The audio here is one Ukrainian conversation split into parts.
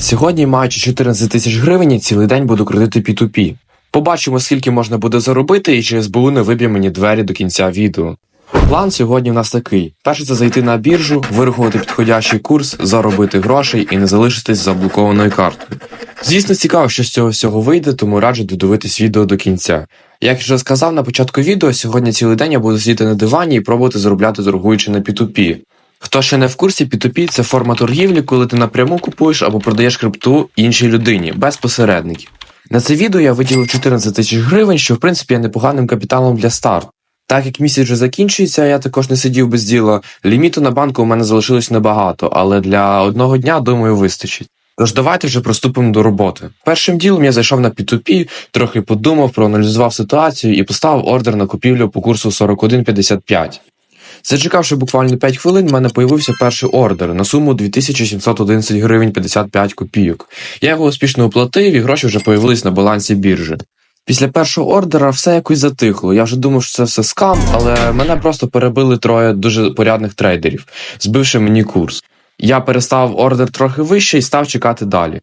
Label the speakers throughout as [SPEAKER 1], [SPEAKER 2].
[SPEAKER 1] Сьогодні, маючи 14 тисяч гривень, цілий день буду крутити P2P. Побачимо, скільки можна буде заробити, і чи СБУ не виб'є мені двері до кінця відео. План сьогодні в нас такий: перше це зайти на біржу, вирахувати підходящий курс, заробити грошей і не залишитись заблокованою картою. Звісно, цікаво, що з цього всього вийде, тому раджу додивитись відео до кінця. Як вже сказав на початку відео, сьогодні цілий день я буду сидіти на дивані і пробувати заробляти торгуючи на P2P. Хто ще не в курсі, P2P – це форма торгівлі, коли ти напряму купуєш або продаєш крипту іншій людині, без посередників. На це відео я виділив 14 тисяч гривень, що в принципі є непоганим капіталом для старту. Так як місяць вже закінчується, я також не сидів без діла. Ліміту на банку у мене залишилось небагато, але для одного дня, думаю, вистачить. Тож давайте вже приступимо до роботи. Першим ділом я зайшов на P2P, трохи подумав, проаналізував ситуацію і поставив ордер на купівлю по курсу 41.55. Зачекавши буквально 5 хвилин, в мене появився перший ордер на суму 2711 гривень 55 копійок. Я його успішно оплатив і гроші вже появились на балансі біржі. Після першого ордера все якось затихло. Я вже думав, що це все скам, але мене просто перебили троє дуже порядних трейдерів, збивши мені курс. Я перестав ордер трохи вище і став чекати далі.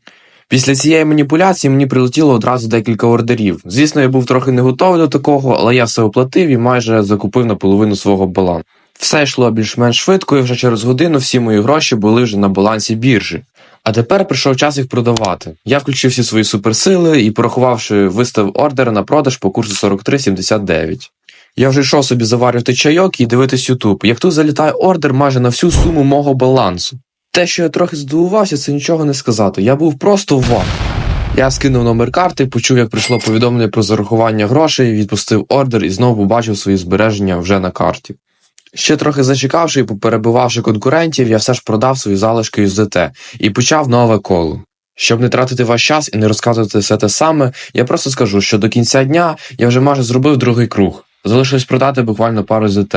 [SPEAKER 1] Після цієї маніпуляції мені прилетіло одразу декілька ордерів. Звісно, я був трохи не готовий до такого, але я все оплатив і майже закупив наполовину свого балансу. Все йшло більш-менш швидко, і вже через годину всі мої гроші були вже на балансі біржі. А тепер прийшов час їх продавати. Я включив всі свої суперсили і, порахувавши, виставив ордер на продаж по курсу 43,79. Я вже йшов собі заварювати чайок і дивитись Ютуб. Як тут залітає ордер майже на всю суму мого балансу. Те, що я трохи здивувався, це нічого не сказати. Я був просто в. Я скинув номер карти, почув, як прийшло повідомлення про зарахування грошей, відпустив ордер і знову побачив свої збереження вже на карті. Ще трохи зачекавши і поперебивавши конкурентів, я все ж продав свої залишки USDT і почав нове коло. Щоб не тратити ваш час і не розказувати все те саме, я просто скажу, що до кінця дня я вже майже зробив другий круг. Залишилось продати буквально пару ЗТ,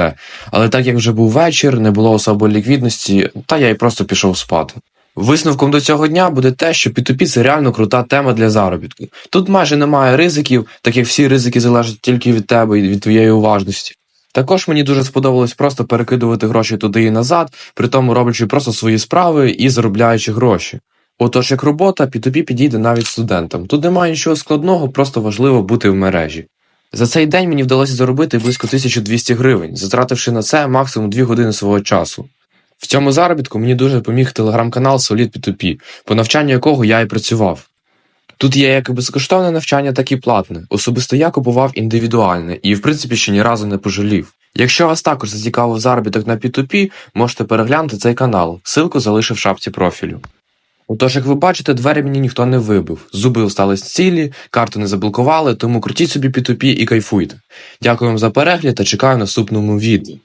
[SPEAKER 1] але так як вже був вечір, не було особої ліквідності, та я й просто пішов спати. Висновком до цього дня буде те, що P2P – це реально крута тема для заробітку. Тут майже немає ризиків, так як всі ризики залежать тільки від тебе і від твоєї уважності. Також мені дуже сподобалось просто перекидувати гроші туди і назад, при тому роблячи просто свої справи і заробляючи гроші. Отож, як робота, P2P підійде навіть студентам. Тут немає нічого складного, просто важливо бути в мережі. За цей день мені вдалося заробити близько 1200 гривень, затративши на це максимум 2 години свого часу. В цьому заробітку мені дуже допоміг телеграм-канал Solid P2P, по навчанню якого я і працював. Тут є як безкоштовне навчання, так і платне. Особисто я купував індивідуальне і, в принципі, ще ні разу не пожалів. Якщо вас також зацікавив заробіток на P2P, можете переглянути цей канал. Силку залишив в шапці профілю. Отож, як ви бачите, двері мені ніхто не вибив. Зуби остались цілі, карту не заблокували, тому крутіть собі P2P і кайфуйте. Дякую вам за перегляд та чекаю в наступному відео.